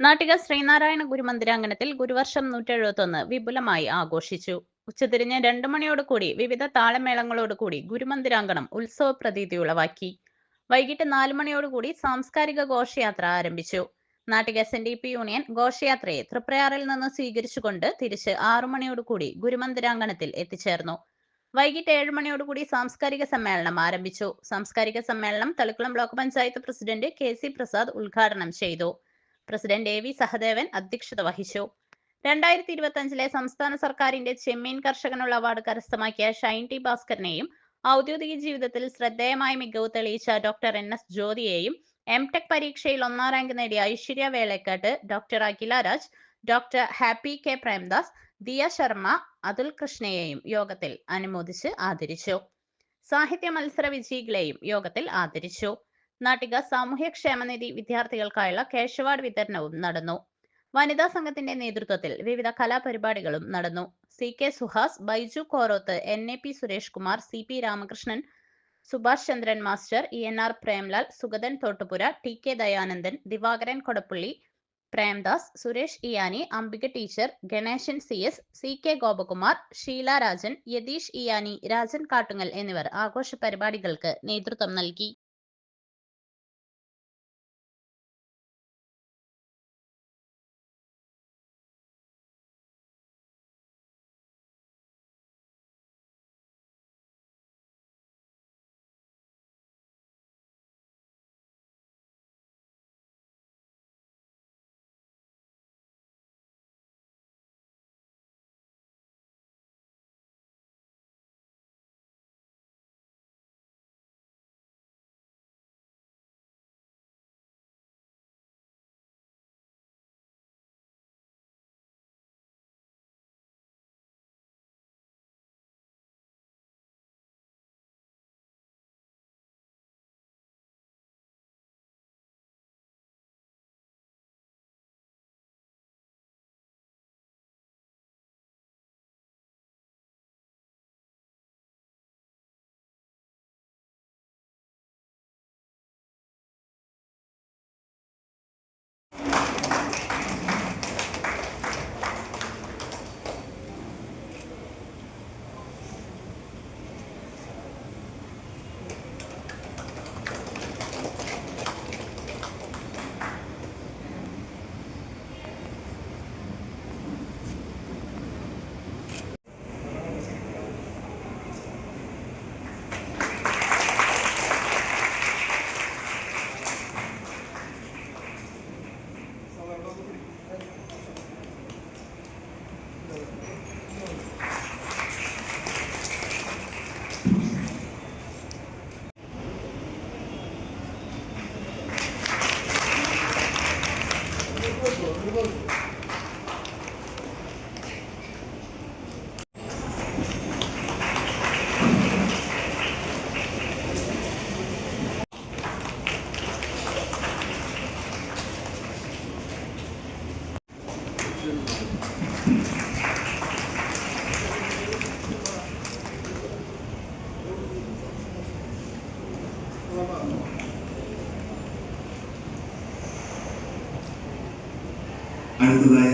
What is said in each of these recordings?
നാട്ടിക ശ്രീനാരായണ ഗുരുമന്ദിരാങ്കണത്തിൽ ഗുരുവർഷം നൂറ്റെഴുപത്തൊന്ന് വിപുലമായി ആഘോഷിച്ചു. ഉച്ചതിരിഞ്ഞ് രണ്ടു മണിയോടുകൂടി വിവിധ താളമേളങ്ങളോടുകൂടി ഗുരുമന്ദിരാങ്കണം ഉത്സവ പ്രതീതി ഉളവാക്കി വൈകിട്ട് നാലു മണിയോടുകൂടി സാംസ്കാരിക ഘോഷയാത്ര ആരംഭിച്ചു. Nattika S N D P union ഘോഷയാത്രയെ തൃപ്രയാറിൽ നിന്ന് സ്വീകരിച്ചുകൊണ്ട് തിരിച്ച് ആറു മണിയോടുകൂടി ഗുരുമന്ദിരാങ്കണത്തിൽ എത്തിച്ചേർന്നു. വൈകിട്ട് ഏഴ് മണിയോടുകൂടി സാംസ്കാരിക സമ്മേളനം ആരംഭിച്ചു. സാംസ്കാരിക സമ്മേളനം Thalikulam block panchayat president K C Prasad ഉദ്ഘാടനം ചെയ്തു. പ്രസിഡന്റ് എ വി സഹദേവൻ അധ്യക്ഷത വഹിച്ചു. രണ്ടായിരത്തി ഇരുപത്തി അഞ്ചിലെ സംസ്ഥാന സർക്കാരിന്റെ ചെമ്മീൻ കർഷകനുള്ള അവാർഡ് കരസ്ഥമാക്കിയ ഷൈൻ ടി ഭാസ്കറിനെയും ഔദ്യോഗിക ജീവിതത്തിൽ ശ്രദ്ധേയമായ മികവ് തെളിയിച്ച ഡോക്ടർ എൻ എസ് ജ്യോതിയെയും എം ടെക് പരീക്ഷയിൽ ഒന്നാം റാങ്ക് നേടിയ Aishwarya Velakkat doctor Akhila Raj doctor Happy K Premdas Diya Sharma Athul കൃഷ്ണയെയും യോഗത്തിൽ അനുമോദിച്ച് ആദരിച്ചു. സാഹിത്യ മത്സര വിജയികളെയും യോഗത്തിൽ ആദരിച്ചു. നാട്ടിക സാമൂഹ്യക്ഷേമനിധി വിദ്യാർത്ഥികൾക്കായുള്ള അവാർഡ് വിതരണവും നടന്നു. വനിതാ സംഘത്തിന്റെ നേതൃത്വത്തിൽ വിവിധ കലാപരിപാടികളും നടന്നു. C K Suhas Baiju Koroth N A P Suresh Kumar C P Ramakrishnan Subhash Chandran master E N R Premlal Sugathan Thottupura T K Dayanandan Divakaran Kodappully Premdas Suresh Iyani Ambika teacher Ganesan C S C K Gopakumar Sheela Rajan Yatheesh Iyani Rajan Kattungal എന്നിവർ ആഘോഷ പരിപാടികൾക്ക് നേതൃത്വം നൽകി. അടുത്തതായി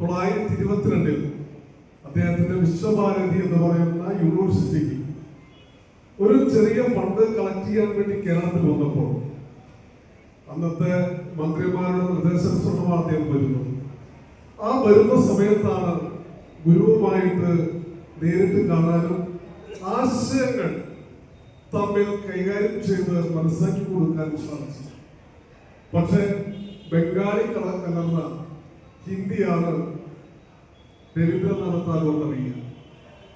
തൊള്ളായിരത്തി ഇരുപത്തിരണ്ടിൽ അദ്ദേഹത്തിന്റെ വിശ്വഭാരതി എന്ന് പറയുന്ന യൂണിവേഴ്സിറ്റിക്ക് ഒരു ചെറിയ ഫണ്ട് കളക്ട് ചെയ്യാൻ വേണ്ടി കേരളത്തിൽ വന്നപ്പോൾ അന്നത്തെ മന്ത്രിമാരുടെ നിർദ്ദേശാനുസരണമാണ് അദ്ദേഹം വരുന്നത്. ആ വരുന്ന സമയത്താണ് ഗുരുവുമായിട്ട് നേരിട്ട് കാണാനും ആശയങ്ങൾ തമ്മിൽ കൈകാര്യം ചെയ്ത് മനസ്സിലാക്കി കൊടുക്കാനും സാധിച്ചു. പക്ഷേ ബംഗാളി കലർന്ന ഹിന്ദിയാണ് അറിയുക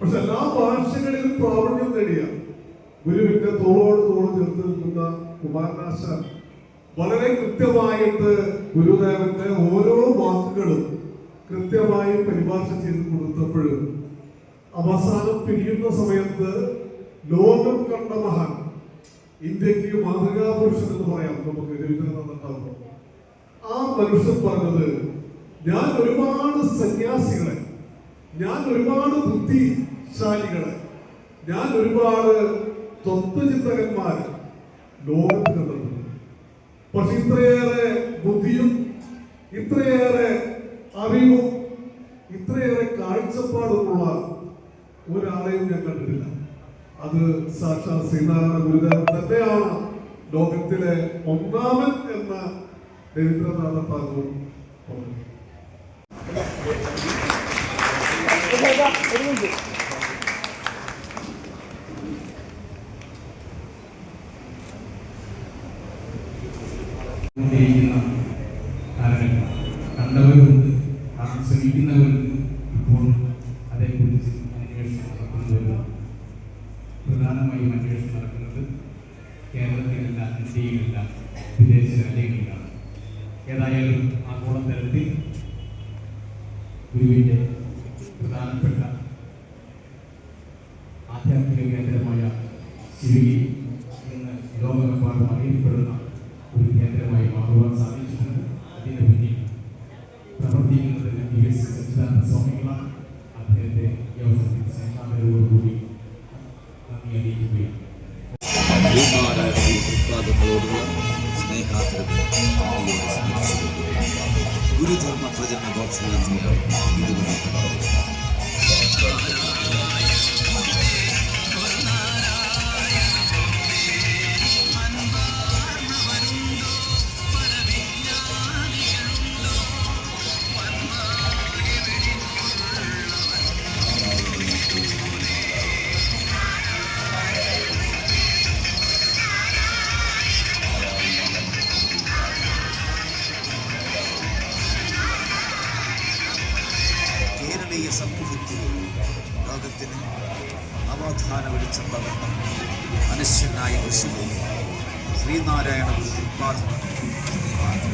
പക്ഷെ എല്ലാ ഭാഷകളിലും പ്രാവീണ്യം നേടിയ ഗുരുവിന്റെ തോളോട് തോൾ ചേർത്ത് നിൽക്കുന്ന കുമാരനാശാൻ വളരെ കൃത്യമായിട്ട് ഗുരുദേവന്റെ ഓരോ വാക്കുകളും കൃത്യമായി പരിഭാഷ ചെയ്ത് കൊടുത്തപ്പോഴും അവസാനം പിരിയുന്ന സമയത്ത് ലോകം കണ്ട മഹാൻ ഇന്ത്യയ്ക്ക് മാതൃകാപുരുഷൻ എന്ന് പറയാം. നമുക്ക് രവീന്ദ്രനാഥ് ആ മനുഷ്യൻ പറഞ്ഞത് ഞാൻ ഒരുപാട് സന്യാസികളെ ഞാൻ ഒരുപാട് ബുദ്ധിശാലികളെ ഞാൻ ഒരുപാട് തത്വചിന്തകന്മാരെ ലോകത്ത് പക്ഷെ ഇത്രയേറെ ബുദ്ധിയും ഇത്രയേറെ അറിവും ഇത്രയേറെ കാഴ്ചപ്പാടുമുള്ള ഒരാളെയും ഞാൻ കണ്ടിട്ടില്ല. അത് സാക്ഷാൽ ശ്രീനാരായണ ഗുരുദേവൻ തന്നെയാണ് ലോകത്തിലെ ഒന്നാമൻ എന്ന രവീന്ദ്രനാഥ ടാഗോർ പറഞ്ഞു. കണ്ടവരുണ്ട് കാണാൻ ശ്രമിക്കുന്നവരുണ്ട് ഇപ്പോൾ അതേക്കുറിച്ച് അന്വേഷണം നടത്തുന്നവരുണ്ട് പ്രധാനമായും അന്വേഷണം നടക്കുന്നത് കേരളത്തിലല്ല ഇന്ത്യയിലല്ല വിദേശ രാജ്യങ്ങളിലാണ്. ഏതായാലും ആഗോളതലത്തിൽ ഗുരുവിന്റെ പ്രധാനപ്പെട്ട ശ്രീനാരായണ ഗുരു